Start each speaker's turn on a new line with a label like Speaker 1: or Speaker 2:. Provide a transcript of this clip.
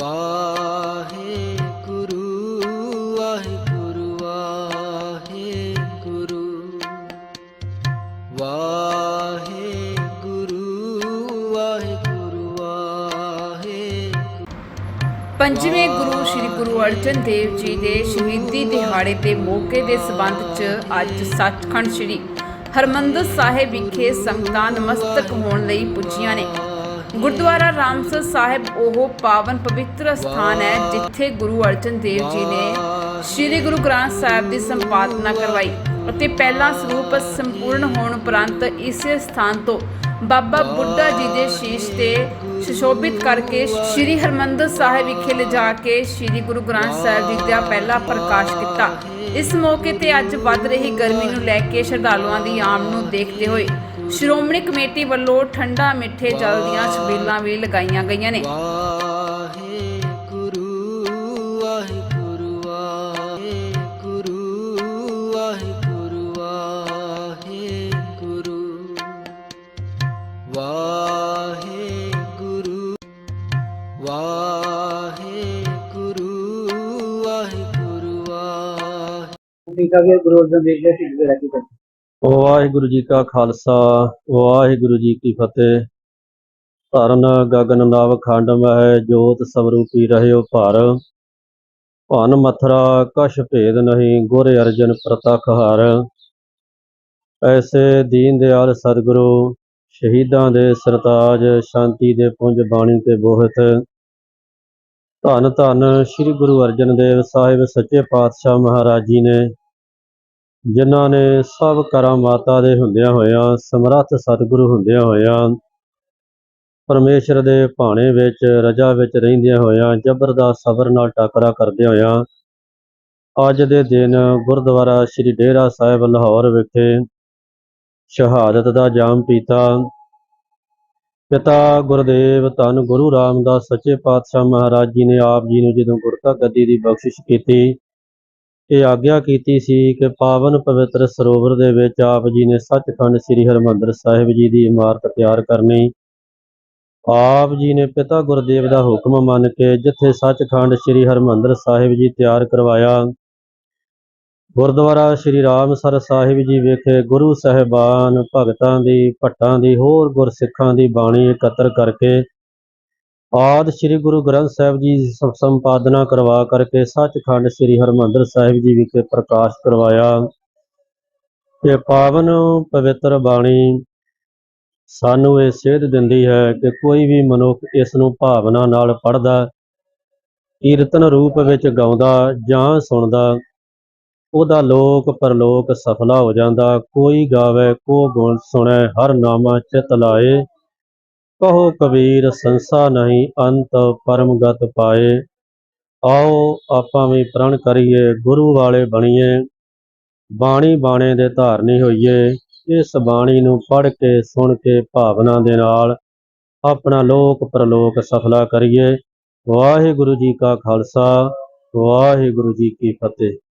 Speaker 1: ਵਾਹਿਗੁਰੂ ਵਾਹਿਗੁਰੂ ਵਾਹਿਗੁਰੂ। ਵਾਹਿਗੁਰੂ ਵਾਹਿਗੁਰੂ ਵਾਹਿਗੁਰੂ।
Speaker 2: ਪੰਜਵੇਂ ਗੁਰੂ ਸ੍ਰੀ ਗੁਰੂ ਅਰਜਨ ਦੇਵ ਜੀ ਦੇ ਸ਼ਹੀਦੀ ਦਿਹਾੜੇ ਦੇ ਮੌਕੇ ਦੇ ਸਬੰਧ 'ਚ ਅੱਜ ਸੱਚਖੰਡ ਸ੍ਰੀ ਹਰਮੰਦਰ ਸਾਹਿਬ ਵਿਖੇ ਸੰਗਤਾਂ ਨਮਸਤਕ ਹੋਣ ਲਈ ਪੁੱਜੀਆਂ ਨੇ। ਗੁਰਦੁਆਰਾ ਰਾਮਸਰ ਸਾਹਿਬ, ਉਹ ਪਾਵਨ ਪਵਿੱਤਰ ਸਥਾਨ ਹੈ ਜਿੱਥੇ ਗੁਰੂ ਅਰਜਨ ਦੇਵ ਜੀ ਨੇ ਸ੍ਰੀ ਗੁਰੂ ਗ੍ਰੰਥ ਸਾਹਿਬ ਦੀ ਸੰਪਾਦਨਾ ਕਰਵਾਈ ਅਤੇ ਪਹਿਲਾ ਸਰੂਪ ਸੰਪੂਰਨ ਹੋਣ ਉਪਰੰਤ ਇਸੇ ਸਥਾਨ ਤੋਂ ਬਾਬਾ ਬੁੱਢਾ ਜੀ ਦੇ ਸ਼ੀਸ਼ ਤੇ ਸੁਸ਼ੋਭਿਤ ਕਰਕੇ ਸ੍ਰੀ ਹਰਮੰਦਰ ਸਾਹਿਬ ਵਿਖੇ ਲਿਜਾ ਕੇ ਸ੍ਰੀ ਗੁਰੂ ਗ੍ਰੰਥ ਸਾਹਿਬ ਜੀ ਦਾ ਪਹਿਲਾ ਪ੍ਰਕਾਸ਼ ਕੀਤਾ। ਇਸ ਮੌਕੇ ਤੇ ਅੱਜ ਵੱਧ ਰਹੀ ਗਰਮੀ ਨੂੰ ਲੈ ਕੇ ਸ਼ਰਧਾਲੂਆਂ ਦੀ ਆਮ ਨੂੰ ਦੇਖਦੇ ਹੋਏ ਸ਼੍ਰੋਮਣੀ ਕਮੇਟੀ ਵੱਲੋਂ ਠੰਡਾ ਮਿੱਠੇ ਜਲ ਦੀਆਂ ਛਬੀਲਾਂ ਵੀ ਲਗਾਈਆਂ ਗਈਆਂ ਨੇ।
Speaker 3: ਠੀਕ ਆ ਗਿਆ ਗੁਰੂ ਅਰਜਨ ਦੇਵ ਦੇ ਰਾਖੀ ਕਰ
Speaker 4: ਵਾਹਿਗੁਰੂ ਜੀ ਕਾ ਖਾਲਸਾ, ਵਾਹਿਗੁਰੂ ਜੀ ਕੀ ਫਤਿਹ। ਧਰਨ ਗਗਨ ਨਵ ਖੰਡ ਮਹਿ ਜੋਤ ਸਵਰੂਪੀ ਰਹਿਓ ਭਰ। ਭਨ ਮਥਰਾ ਕਛ ਭੇਦ ਨਹੀਂ ਗੁਰ ਅਰਜਨ ਪ੍ਰਤਖ ਹਰ। ਐਸੇ ਦੀਨ ਦਿਆਲ ਸਤਿਗੁਰੂ, ਸ਼ਹੀਦਾਂ ਦੇ ਸਰਤਾਜ, ਸ਼ਾਂਤੀ ਦੇ ਪੁੰਜ ਬਾਣੀ ਤੇ ਬੋਹਤ। ਧੰਨ ਧੰਨ ਸ੍ਰੀ ਗੁਰੂ ਅਰਜਨ ਦੇਵ ਸਾਹਿਬ ਸੱਚੇ ਪਾਤਸ਼ਾਹ ਮਹਾਰਾਜ ਜੀ ਨੇ ਜਿਨ੍ਹਾਂ ਨੇ ਸਭ ਕਰਾਂ ਮਾਤਾ ਦੇ ਹੁੰਦਿਆਂ ਹੋਇਆਂ, ਸਮਰੱਥ ਸਤਿਗੁਰੂ ਹੁੰਦਿਆਂ ਹੋਇਆਂ, ਪਰਮੇਸ਼ਰ ਦੇ ਭਾਣੇ ਵਿੱਚ, ਰਜਾ ਵਿੱਚ ਰਹਿੰਦਿਆਂ ਹੋਇਆਂ, ਜ਼ਬਰਦਸਤ ਸਬਰ ਨਾਲ ਟਾਕਰਾ ਕਰਦਿਆਂ ਹੋਇਆਂ, ਅੱਜ ਦੇ ਦਿਨ ਗੁਰਦੁਆਰਾ ਸ੍ਰੀ ਡੇਰਾ ਸਾਹਿਬ ਲਾਹੌਰ ਵਿਖੇ ਸ਼ਹਾਦਤ ਦਾ ਜਾਮ ਪੀਤਾ। ਪਿਤਾ ਗੁਰਦੇਵ ਧੰਨ ਗੁਰੂ ਰਾਮਦਾਸ ਸੱਚੇ ਪਾਤਸ਼ਾਹ ਮਹਾਰਾਜ ਜੀ ਨੇ ਆਪ ਜੀ ਨੂੰ ਜਦੋਂ ਗੁਰਤਾ ਗੱਦੀ ਦੀ ਬਖਸ਼ਿਸ਼ ਕੀਤੀ ਇਹ ਆਗਿਆ ਕੀਤੀ ਸੀ ਕਿ ਪਾਵਨ ਪਵਿੱਤਰ ਸਰੋਵਰ ਦੇ ਵਿੱਚ ਆਪ ਜੀ ਨੇ ਸੱਚਖੰਡ ਸ੍ਰੀ ਹਰਿਮੰਦਰ ਸਾਹਿਬ ਜੀ ਦੀ ਇਮਾਰਤ ਤਿਆਰ ਕਰਨੀ। ਆਪ ਜੀ ਨੇ ਪਿਤਾ ਗੁਰਦੇਵ ਦਾ ਹੁਕਮ ਮੰਨ ਕੇ ਜਿੱਥੇ ਸੱਚਖੰਡ ਸ੍ਰੀ ਹਰਿਮੰਦਰ ਸਾਹਿਬ ਜੀ ਤਿਆਰ ਕਰਵਾਇਆ, ਗੁਰਦੁਆਰਾ ਸ੍ਰੀ ਰਾਮਸਰ ਸਾਹਿਬ ਜੀ ਵਿਖੇ ਗੁਰੂ ਸਾਹਿਬਾਨ ਭਗਤਾਂ ਦੀ, ਭੱਟਾਂ ਦੀ, ਹੋਰ ਗੁਰਸਿੱਖਾਂ ਦੀ ਬਾਣੀ ਇਕੱਤਰ ਕਰਕੇ ਆਦ ਸ੍ਰੀ ਗੁਰੂ ਗ੍ਰੰਥ ਸਾਹਿਬ ਜੀ ਦੀ ਸੰਪਾਦਨਾ ਕਰਵਾ ਕਰਕੇ ਸੱਚਖੰਡ ਸ੍ਰੀ ਹਰਿਮੰਦਰ ਸਾਹਿਬ ਜੀ ਵਿਖੇ ਪ੍ਰਕਾਸ਼ ਕਰਵਾਇਆ। ਇਹ ਪਾਵਨ ਪਵਿੱਤਰ ਬਾਣੀ ਸਾਨੂੰ ਇਹ ਸੇਧ ਦਿੰਦੀ ਹੈ ਕਿ ਕੋਈ ਵੀ ਮਨੁੱਖ ਇਸ ਨੂੰ ਭਾਵਨਾ ਨਾਲ ਪੜ੍ਹਦਾ, ਕੀਰਤਨ ਰੂਪ ਵਿੱਚ ਗਾਉਂਦਾ ਜਾਂ ਸੁਣਦਾ, ਉਹਦਾ ਲੋਕ ਪਰਲੋਕ ਸਫਲਾ ਹੋ ਜਾਂਦਾ। ਕੋਈ ਗਾਵੇ, ਕੋ ਗੁਣ ਸੁਣੈ, ਹਰ ਨਾਮਾ ਚਿਤ ਲਾਏ। ਕਹੋ ਕਬੀਰ, ਸੰਸਾ ਨਹੀਂ, ਅੰਤ ਪਰਮਗਤ ਪਾਏ। ਆਓ ਆਪਾਂ ਵੀ ਪ੍ਰਣ ਕਰੀਏ, ਗੁਰੂ ਵਾਲੇ ਬਣੀਏ। ਬਾਣੀ ਬਾਣੇ ਦੇ ਧਾਰਨੀ ਹੋਈਏ। ਇਸ ਬਾਣੀ ਨੂੰ ਪੜ੍ਹ ਕੇ, ਸੁਣ ਕੇ, ਭਾਵਨਾ ਦੇ ਨਾਲ ਆਪਣਾ ਲੋਕ ਪ੍ਰਲੋਕ ਸਫਲਾ ਕਰੀਏ। ਵਾਹਿਗੁਰੂ ਜੀ ਕਾ ਖਾਲਸਾ, ਵਾਹਿਗੁਰੂ ਜੀ ਕੀ ਫਤਿਹ।